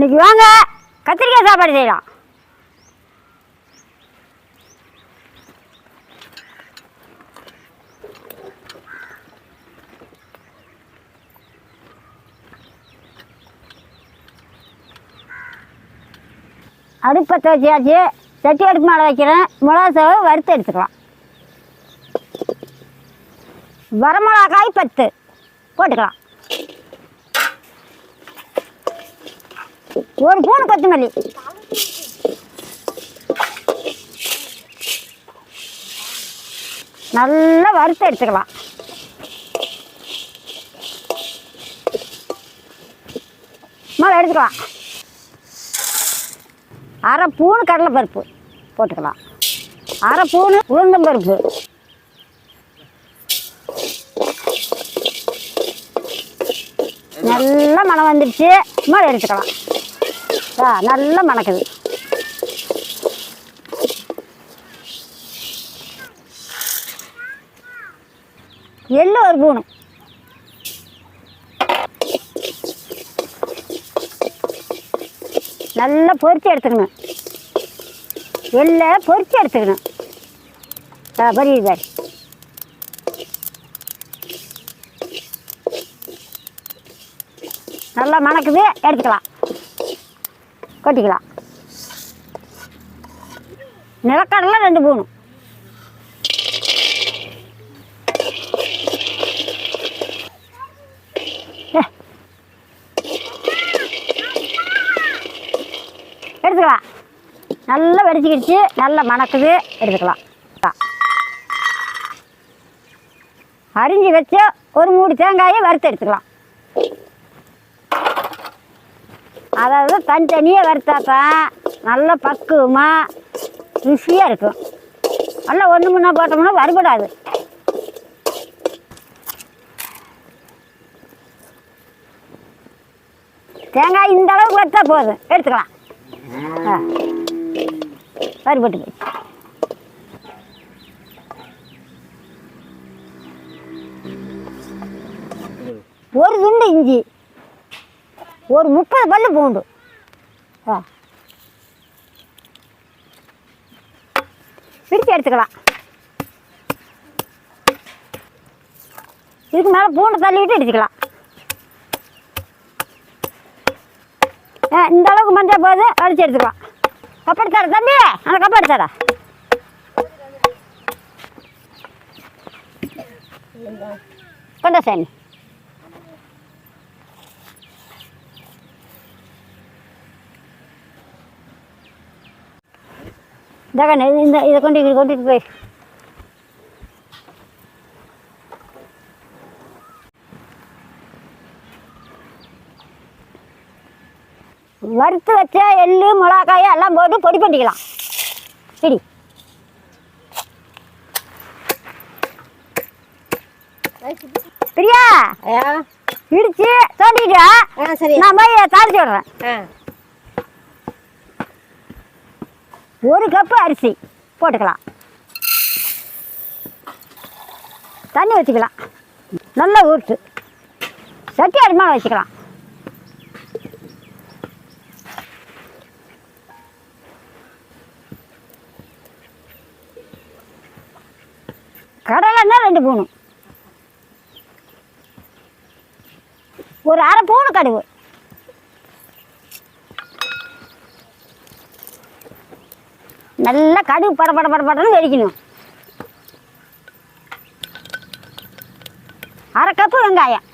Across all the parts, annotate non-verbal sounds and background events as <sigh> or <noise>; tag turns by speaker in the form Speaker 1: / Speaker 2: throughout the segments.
Speaker 1: இன்னைக்கு வாங்க கத்திரிக்காய் சாப்பாடு செய்யலாம். அடுப்பத்தை வச்சியாச்சு சட்டி அடுப்பு மேலே வைக்கிறேன். மிளகா சோவை வறுத்து எடுத்துக்கலாம். வரமிளகாய் பத்து போட்டுக்கலாம். ஒரு பூணு கொத்தமல்லி நல்லா வறுத்து எடுத்துக்கலாம். மேலே எடுத்துக்கலாம். அரை பூணு கடலைப்பருப்பு போட்டுக்கலாம். அரை பூணு உளுந்தம்பருப்பு நல்லா மணம் வந்துடுச்சு மேலே எடுத்துக்கலாம். ஆ நல்லா மணக்குது. எள்ளு ஒரு பூணு. நல்லா பொரிச்சு எடுத்துக்கணும். எள்ளை பொரிச்சு எடுத்துக்கணும். ஆ புரியுது பாரு. நல்லா மணக்குது எடுத்துக்கலாம். கொட்டிக்கலாம். நிலக்கடலை ரெண்டு பூணும் எடுத்துக்கலாம். நல்லா வெடிச்சுக்கிடுச்சு நல்லா மணக்குது எடுத்துக்கலாம். அரிஞ்சு வச்சு ஒரு மூடி தேங்காயை வறுத்து எடுத்துக்கலாம். அதாவது தனித்தனியாக வறுத்தாப்பா நல்லா பக்குவமாக ருசியாக இருக்கும். நல்லா ஒன்று முன்னா போட்டோம்னா வறுபடாது. தேங்காய் இந்த அளவுக்கு வறுத்தா போதும். எடுத்துக்கலாம். ஆ. வறுபட்டு ஒரு துண்டு இஞ்சி. ஒரு முப்பது பல்லு பூண்டு. ஆ பிரித்து எடுத்துக்கலாம். இதுக்கு மேலே பூண்டு தள்ளிவிட்டு எடுத்துக்கலாம் ஆ இந்த அளவுக்கு மஞ்சள் போது அடிச்சு எடுத்துக்கலாம். கப்படி தர தம்பி? அந்த கப்படி தர கொண்டா சாமி. கண்ணு இந்த இதை கொண்டு இதை கொண்டுட்டு போய். வறுத்து வச்ச எள்ளு மிளகாய் எல்லாம் போட்டு பொடி பண்ணிக்கலாம். சரி பிரியா இடிச்சு
Speaker 2: சரி
Speaker 1: நான் போய் தாளிச்சு விடுறேன்
Speaker 2: ஆ
Speaker 1: ஒரு கப்பு அரிசி போட்டுக்கலாம். தண்ணி வச்சுக்கலாம். நல்லா ஊற்று. சட்டி அடிமான வச்சுக்கலாம். கடலைன்னா ரெண்டு பூணும். ஒரு அரை பூணு கடுகு. நல்லா கடுகு பட பட பட படன்னு வெடிக்கணும். அரை கப்பு வெங்காயம்.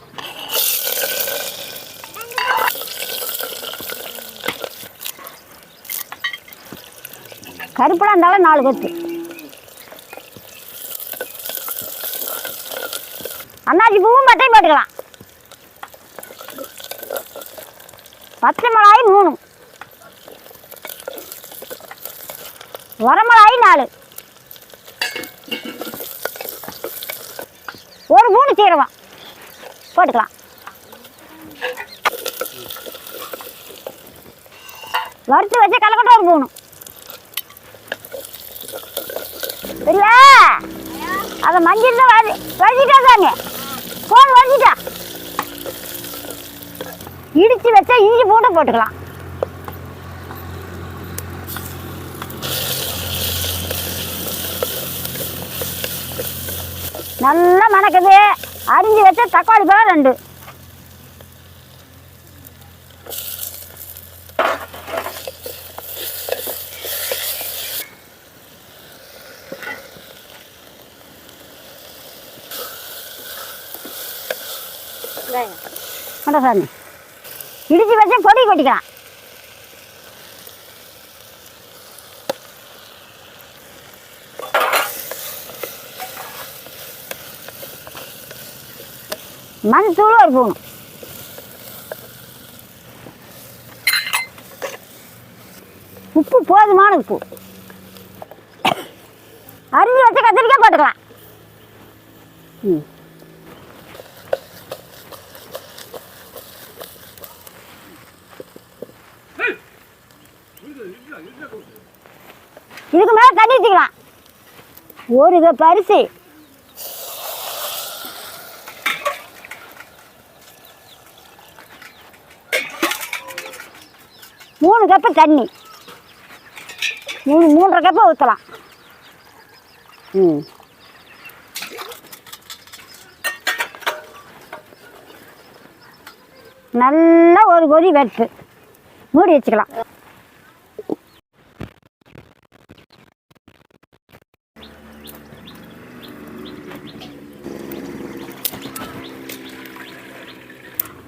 Speaker 1: கருப்படா இருந்தாலும் நாலு கொத்து. அன்னாச்சி பூவும் பட்டையும் போட்டுக்கலாம். பச்சை மிளகாய் மூணு வரமிளகாய் நாலு. ஒரு மூணு சீரகம். போட்டுக்கலாம். வறுத்து வச்சு கலக்கட்டை ஒரு மூணு. இல்ல அதை மஞ்சள் தான் வரி வரிச்சிட்டா தாங்க. ஃபோன் வரைஞ்சிட்டா இடித்து வச்சா இஞ்சி பூண்டு போட்டுக்கலாம். நல்லா மணக்குது. அரிஞ்சு வச்ச தக்காளி பழம் ரெண்டு. கொண்ட சாமி. இடிச்சு வச்சு பொடி கொட்டிக்கலாம். மண் ஒரு பூணும் உப்பு போதுமான உப்பு. அரிஞ்சு வச்சு கத்திரிக்காய் போட்டுக்கலாம். ம். இதுக்கு மேலே தண்ணி ஊற்றிக்கலாம் ஒரு பரிசு. மூணு கப்பு தண்ணி. மூணு மூன்றரை கப்பு ஊற்றலாம் ம். நல்லா ஒரு கொதி வெட்டு. மூடி வச்சுக்கலாம்.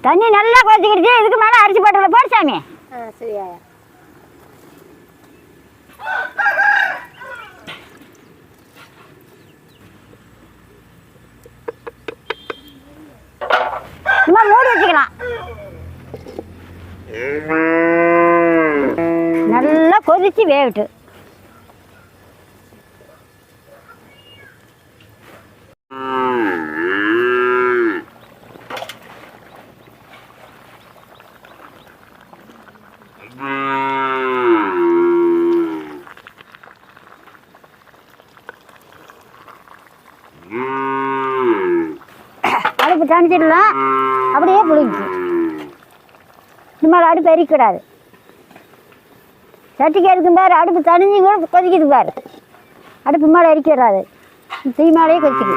Speaker 1: தண்ணி நல்லா கொதிக்கிடுச்சு இதுக்கு மேலே அரிசி போட்டுல போடு சாமி.
Speaker 2: ஆ சரியா
Speaker 1: சும்மா மூடி வச்சுக்கலாம். நல்லா கொதிச்சு வேவிட்டு அடுப்பு அப்படியே புளிஞ்சு சும்மா அடுப்பு எரிக்கூடாது சட்டிக்கு எதுக்கும் பாரு அடுப்பு தனிஞ்சு கூட கொதிக்குது பாரு. அடுப்பு மேலே எரிக்கூடாது தீ மேலேயே கொதிக்குது.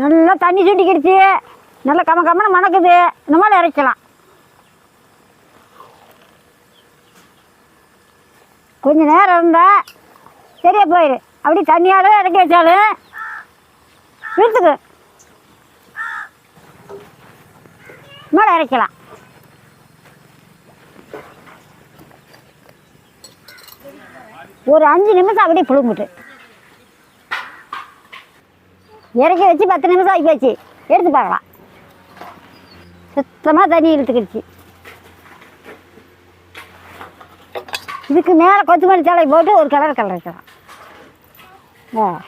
Speaker 1: நல்லா தண்ணி சுட்டிக்கிடுச்சு நல்லா கம கம்மனு மணக்குது. இந்த மாதிரி இறைக்கலாம் கொஞ்ச நேரம் இருந்தால் சரியா போயிடு அப்படி தண்ணியால் இறக்கி வச்சாலும் இழுத்துக்கு மேலே இறக்கலாம். ஒரு அஞ்சு நிமிஷம் அப்படியே புழுங்கிட்டு. இறக்கி வச்சு பத்து நிமிஷம் ஆகி போச்சு. எடுத்து பார்க்கலாம். சுத்தமாக தண்ணி இழுத்துக்கிடுச்சு. இதுக்கு மேலே கொத்தமல்லி தழை போட்டு ஒரு கலர் கலர் வைக்கலாம். ஆ.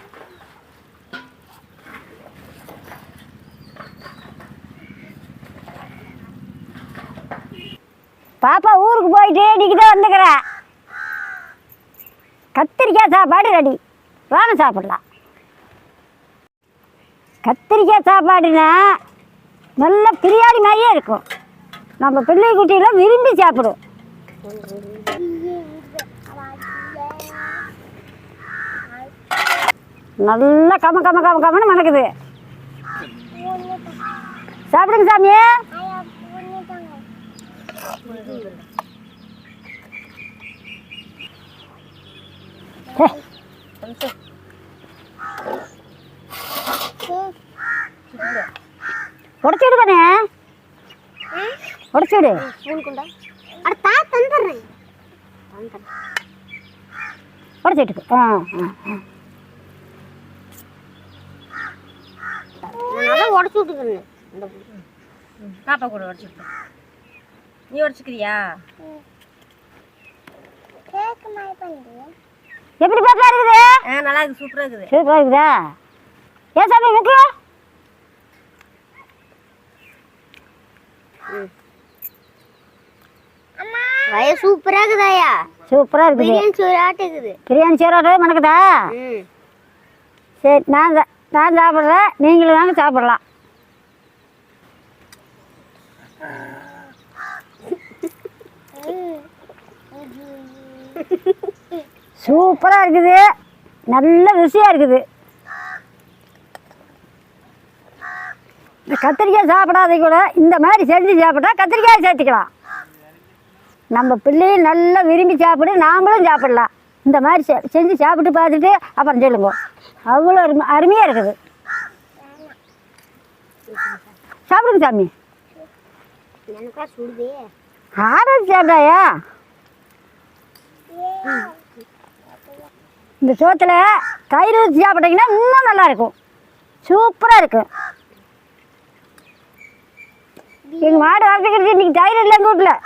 Speaker 1: பாப்பா ஊருக்கு போயிட்டு இன்னைக்கு தான் வந்துக்கிறேன். கத்திரிக்காய் சாப்பாடு ரெடி. வாங்க சாப்பிடலாம். கத்திரிக்காய் சாப்பாடுனா நல்ல பிரியாணி மாதிரியே இருக்கும். நம்ம பிள்ளை குட்டியெல்லாம் விரும்பி சாப்பிடும். நல்லா கம கம கம கமன்னு மணக்குது. சாப்பிடுங்க சாமி உடைச்சு உடைச்சு விடு.
Speaker 2: ஸ்பூன் கொண்டா அட தா தந்துடுறேன்.
Speaker 1: உடைச்சு விட்டுக்கு. ஆ
Speaker 2: உடச்சி விட்டுக்கிறேன்
Speaker 3: பாப்பா கூட உடச்சுட்டு நீ உடச்சுக்கிறியா?
Speaker 1: எப்படி பாப்பா இருக்குது?
Speaker 3: ஆ நல்லா இருக்கு சூப்பராக இருக்குது.
Speaker 1: சூப்பராக இருக்குதா? ஏன் சாமி முக்கு
Speaker 2: வய சூப்பரா இருக்குதாயா
Speaker 1: சூப்பராக இருக்குது.
Speaker 2: பிரியாணி சோறு ஆட்டுக்குது
Speaker 1: பிரியாணி சீரோட மணக்குதா? சரி நான் நான் சாப்பிட்றேன். நீங்களும் வாங்க சாப்பிடலாம். <laughs> சூப்பராக இருக்குது. நல்ல ருசியாக இருக்குது. இந்த கத்திரிக்காய் சாப்பிடாத கூட இந்த மாதிரி செஞ்சு சாப்பிட்டா கத்திரிக்காய் சேர்த்துக்கலாம். நம்ம பிள்ளையும் நல்லா விரும்பி சாப்பிடு நாமளும் சாப்பிடலாம். இந்த மாதிரி செஞ்சு சாப்பிட்டு பார்த்துட்டு அப்புறம் சொல்லுங்க. அவ்வளோ அருமை அருமையாக இருக்குது. சாப்பிடுங்க சாமி. ஆரஞ்சு சாப்பிட்டாயா இந்த சோத்தில் தயிர் ஊற்றி சாப்பிட்டீங்கன்னா இன்னும் நல்லா இருக்கும். சூப்பராக இருக்கும். எங்கள் மாடு வளர்த்துக்கிறது இன்னைக்கு தயிர் இல்லை எங்கள் வீட்டில்